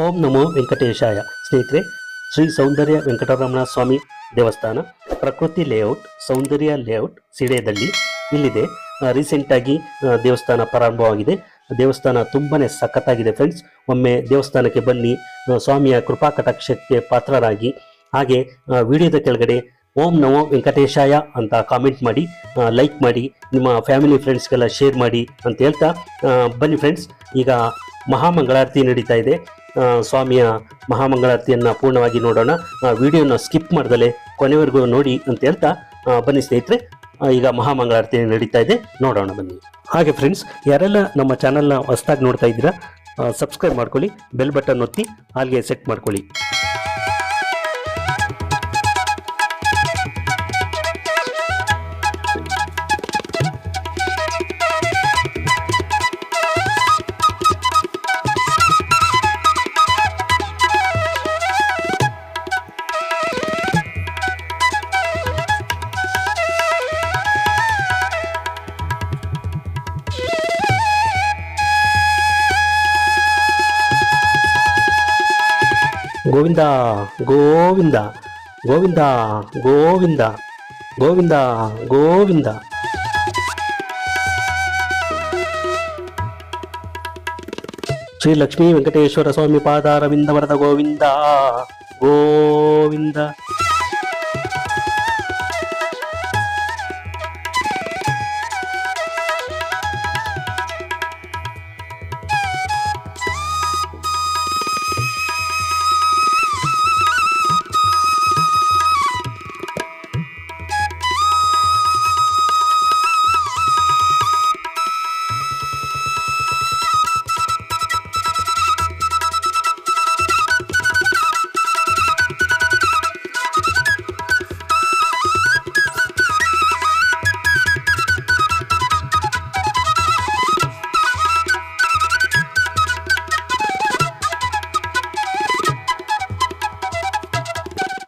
ಓಂ ನಮೋ ವೆಂಕಟೇಶಾಯ. ಸ್ನೇಹಿತರೆ, ಶ್ರೀ ಸೌಂದರ್ಯ ವೆಂಕಟರಮಣ ಸ್ವಾಮಿ ದೇವಸ್ಥಾನ, ಪ್ರಕೃತಿ ಲೇಔಟ್, ಸೌಂದರ್ಯ ಲೇಔಟ್ ಸಿಡೆಯಲ್ಲಿ ಇಲ್ಲಿದೆ. ರೀಸೆಂಟಾಗಿ ದೇವಸ್ಥಾನ ಪ್ರಾರಂಭವಾಗಿದೆ. ದೇವಸ್ಥಾನ ತುಂಬಾನೇ ಸಖತ್ತಾಗಿದೆ ಫ್ರೆಂಡ್ಸ್ ಒಮ್ಮೆ ದೇವಸ್ಥಾನಕ್ಕೆ ಬನ್ನಿ ಸ್ವಾಮಿಯ ಕೃಪಾ ಕಟಾಕ್ಷಕ್ಕೆ ಪಾತ್ರರಾಗಿ. ಹಾಗೆ ವಿಡಿಯೋದ ಕೆಳಗಡೆ ಓಂ ನಮೋ ವೆಂಕಟೇಶಾಯ ಅಂತ ಕಾಮೆಂಟ್ ಮಾಡಿ ಲೈಕ್ ಮಾಡಿ, ನಿಮ್ಮ ಫ್ಯಾಮಿಲಿ ಫ್ರೆಂಡ್ಸ್ಗೆಲ್ಲ ಶೇರ್ ಮಾಡಿ ಅಂತ ಹೇಳ್ತಾ ಬನ್ನಿ ಫ್ರೆಂಡ್ಸ್ ಈಗ ಮಹಾಮಂಗಳಾರತಿ ನಡೀತಾ ಇದೆ. ಸ್ವಾಮಿಯ ಮಹಾಮಂಗಳಾರತಿಯನ್ನು ಪೂರ್ಣವಾಗಿ ನೋಡೋಣ. ವಿಡಿಯೋನ ಸ್ಕಿಪ್ ಮಾಡ್ದಲೆ ಕೊನೆವರೆಗೂ ನೋಡಿ ಅಂತ ಹೇಳ್ತಾ ಬನ್ನಿ ಸ್ನೇಹಿತರೆ. ಈಗ ಮಹಾಮಂಗಳಾರತಿ ನಡೀತಾ ಇದೆ. ನೋಡೋಣ ಬನ್ನಿ. ಹಾಗೆ ಫ್ರೆಂಡ್ಸ್ ಯಾರೆಲ್ಲ ನಮ್ಮ ಚಾನಲ್ನ ಹೊಸದಾಗಿ ನೋಡ್ತಾ ಇದ್ದೀರಾ ಸಬ್ಸ್ಕ್ರೈಬ್ ಮಾಡ್ಕೊಳ್ಳಿ ಬೆಲ್ ಬಟನ್ ಒತ್ತಿ ಹಾಗೆ ಸೆಟ್ ಮಾಡ್ಕೊಳ್ಳಿ. గోవింద గోవింద గోవింద గోవింద గోవింద గోవింద. శ్రీ లక్ష్మీ వెంకటేశ్వర స్వామి పాదారవింద వరద గోవింద గోవింద.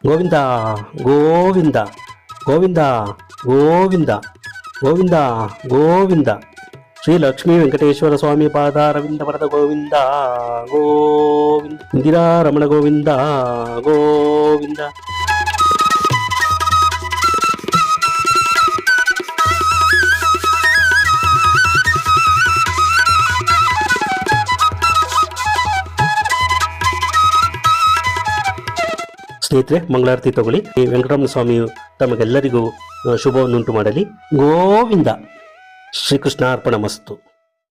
గోవింద గోవింద గోవింద గోవింద గోవింద గోవింద. శ్రీ లక్ష్మీ వెంకటేశ్వర స్వామి పాదారవింద వరద గోవింద గోవింద. ఇందిరా రమణ గోవింద గోవింద. ಸ್ನೇಹಿತರೆ ಮಂಗಳಾರತಿ ತಗೊಳ್ಳಿ. ಈ ವೆಂಕಟರಮಣ ಸ್ವಾಮಿಯು ತಮಗೆಲ್ಲರಿಗೂ ಶುಭವನ್ನುಂಟು ಮಾಡಲಿ. ಗೋವಿಂದ ಶ್ರೀಕೃಷ್ಣ ಅರ್ಪಣ ಮಸ್ತು.